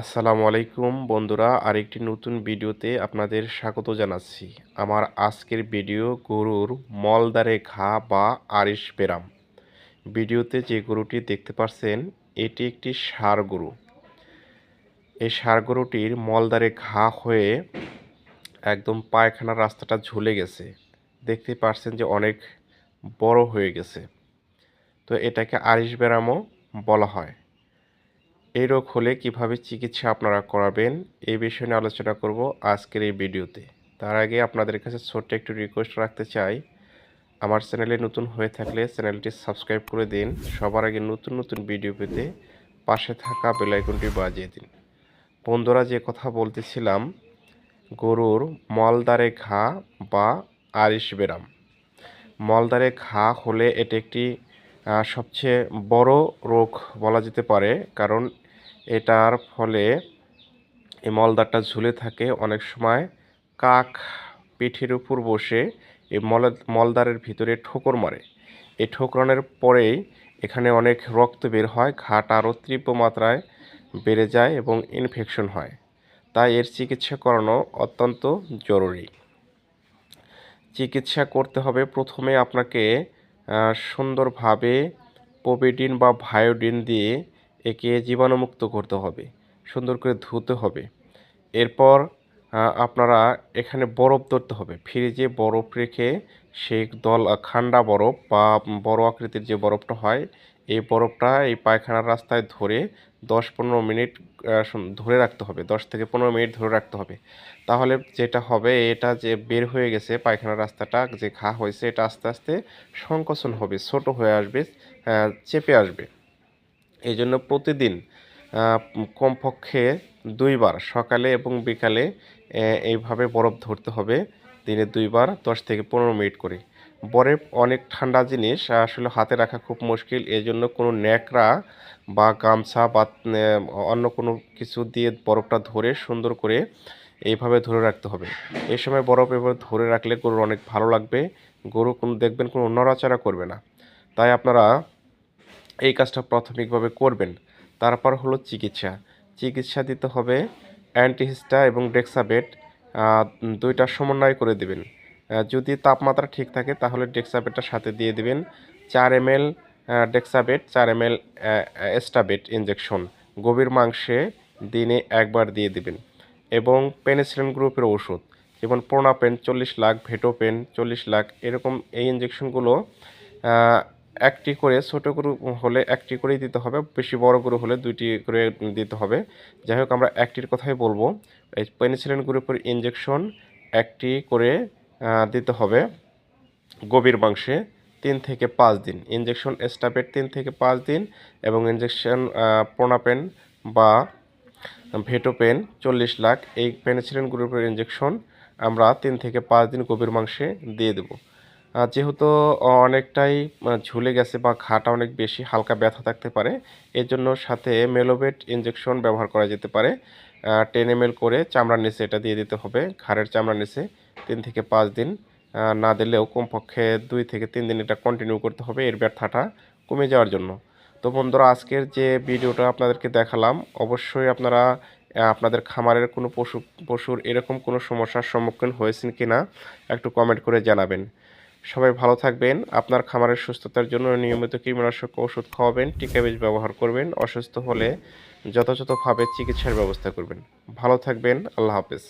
আসসালামু আলাইকুম বন্ধুরা, আরেকটি নতুন ভিডিওতে আপনাদের স্বাগত জানাচ্ছি। আমার আজকের ভিডিও গরুর মলদারে ঘা বা আরিশ বেরাম ভিডিওতে যে গরুটি দেখতে পাচ্ছেন, এটি একটি ষাঁড় গরু। এই ষাঁড় গরুটির মলদারে ঘা হয়ে একদম পায়খানার রাস্তাটা ঝুলে গেছে। দেখতে পাচ্ছেন যে অনেক বড় হয়ে গেছে। তো এটাকে আরিশ বেরামও বলা হয়। এই রোগ হলে কীভাবে চিকিৎসা আপনারা করাবেন এই বিষয়ে নিয়ে আলোচনা করব আজকের এই ভিডিওতে। তার আগে আপনাদের কাছে ছোট্ট একটু রিকোয়েস্ট রাখতে চাই। আমার চ্যানেলে নতুন হয়ে থাকলে চ্যানেলটি সাবস্ক্রাইব করে দিন। সবার আগে নতুন নতুন ভিডিও পেতে পাশে থাকা বেলাইকনটি বাজিয়ে দিন। বন্ধুরা, যে কথা বলতেছিলাম, গরুর মলদারে ঘা বা আরিশ বেরাম মলদারে ঘা হলে এটি একটি সবচেয়ে বড় রোগ বলা যেতে পারে। কারণ এটার ফলে এই মলদারটা ঝুলে থাকে। অনেক সময় কাক পিঠের উপর বসে এই মল মলদারের ভিতরে ঠোকর মারে। এই ঠোকরানোর পরেই এখানে অনেক রক্ত বের হয়, ঘাট আরও তীব্র মাত্রায় বেড়ে যায় এবং ইনফেকশন হয়। তাই এর চিকিৎসা করানো অত্যন্ত জরুরি। চিকিৎসা করতে হবে। প্রথমে আপনাকে সুন্দরভাবে পোভিডিন বা ভায়োডিন দিয়ে একে জীবাণুমুক্ত করতে হবে, সুন্দর করে ধুতে হবে। এরপর আপনারা এখানে বরফ ধরতে হবে। ফ্রিজে বরফ রেখে সেই দল ঠান্ডা বরফ বা বড় আকৃতির যে বরফটা হয়, এই বরফটা এই পায়খানার রাস্তায় ধরে দশ পনেরো মিনিট ধরে রাখতে হবে। দশ থেকে পনেরো মিনিট ধরে রাখতে হবে। তাহলে যেটা হবে, এটা যে বের হয়ে গেছে পায়খানার রাস্তাটা, যে ঘা হয়েছে, এটা আস্তে আস্তে সংকোচন হবে, ছোট হয়ে আসবে চেপে আসবে। এই জন্য প্রতিদিন কমপক্ষে দুইবার সকালে এবং বিকালে এইভাবে বরফ ধরতে হবে। দিনে দুইবার দশ থেকে পনেরো মিনিট করে। বরফ অনেক ঠান্ডা জিনিস আসলে হাতে রাখা খুব মুশকিল। এই জন্য কোনো ন্যাকড়া বা গামছা বা অন্য কোনো কিছু দিয়ে বরফটা ধরে সুন্দর করে এইভাবে ধরে রাখতে হবে। এই সময় বরফ এভাবে ধরে রাখলে গরুর অনেক ভালো লাগবে। গরু কোনো, দেখবেন কোনো নড়াচড়া করবে না। তাই আপনারা এই কাজটা প্রাথমিকভাবে করবেন। তারপর হলো চিকিৎসা। চিকিৎসা দিতে হবে অ্যান্টিহিস্টা এবং ডেক্সাবেট দুইটা সমন্বয় করে দেবেন। যদি তাপমাত্রা ঠিক থাকে তাহলে ডেক্সাবেটটা সাথে দিয়ে দেবেন। চার এম এল ডেক্সাবেট, চার এম এল এস্টাবেট ইঞ্জেকশন গভীর মাংসে দিনে একবার দিয়ে দেবেন। এবং পেনিসিলিন গ্রুপের ওষুধ, যেমন প্রোনাপেন, চল্লিশ লাখ, ভেটোপেন, চল্লিশ লাখ, এরকম এই ইঞ্জেকশনগুলো একটি করে ছোটো গরু হলে একটি করেই দিতে হবে, বেশি বড় গরু হলে দুইটি করে দিতে হবে। যাই হোক, আমরা একটির কথাই বলব। এই পেনিসিলিন গ্রুপের ইঞ্জেকশন একটি করে দিতে হবে গভীর মাংসে তিন থেকে পাঁচ দিন। ইঞ্জেকশন স্টাপেট তিন থেকে পাঁচ দিন এবং ইঞ্জেকশন প্রোনাপেন বা ভেটোপেন চল্লিশ লাখ। এই পেনিসিলিন গ্রুপের ইঞ্জেকশন আমরা তিন থেকে পাঁচ দিন গভীর মাংসে দিয়ে দেবো। যেহেতু অনেকটাই ঝুলে গেছে বা ঘাটা অনেক বেশি, হালকা ব্যথা থাকতে পারে এর জন্য সাথে মেলোভেট ইঞ্জেকশন ব্যবহার করা যেতে পারে। টেন এম করে চামড়ার নিচে এটা দিয়ে দিতে হবে, ঘাড়ের চামড়ার নিচে তিন থেকে পাঁচ দিন। না দিলেও কমপক্ষে দুই থেকে তিন দিন এটা কন্টিনিউ করতে হবে এর ব্যথাটা কমে যাওয়ার জন্য। তো বন্ধুরা, আজকের যে ভিডিওটা আপনাদেরকে দেখালাম, অবশ্যই আপনারা আপনাদের খামারের কোনো পশু, পশুর এরকম কোনো সমস্যার সম্মুখীন হয়েছেন কি না একটু কমেন্ট করে জানাবেন। সবাই ভালো থাকবেন, আপনার খামারের সুস্থতার জন্য নিয়মিত কীটনাশক ওষুধ খাওয়াবেন, টিকা বীজ ব্যবহার করবেন, অসুস্থ হলে যথাযথভাবে চিকিৎসার ব্যবস্থা করবেন। ভালো থাকবেন, আল্লাহ হাফেজ।